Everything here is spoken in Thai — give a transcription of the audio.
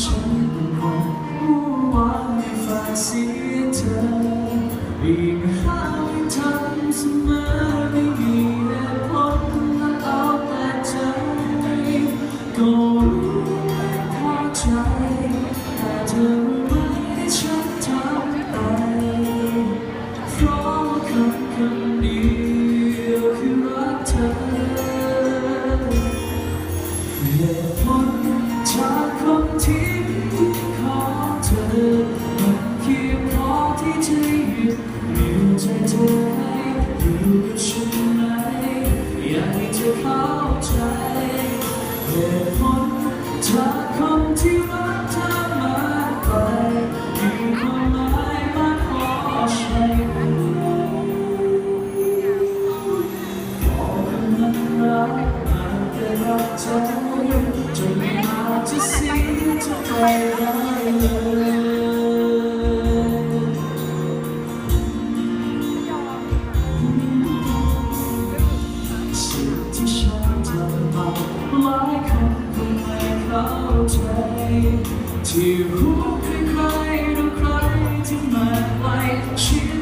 ฉันยังคงมุ่งหวังให้ฝากเสียเธออีกครั้งที่ทำเสมอไม่มีเหตุผลและเอาแต่ใจก็รู้ไม่พอใจแต่เธอรู้ไหมที่ฉันทำไปเพราะคำคำเดียวคือรักเธอ ให้เธอเข้าใจเหตุผลจากคนที่รักเธอมากไปมีความหมายมากพอใช่ไหมพอคนนั้นรักมาแต่รักใจจนมาจะเสียเธอไปได้ ใจ ที่รู้ใครๆดูใครที่มาไกลชิด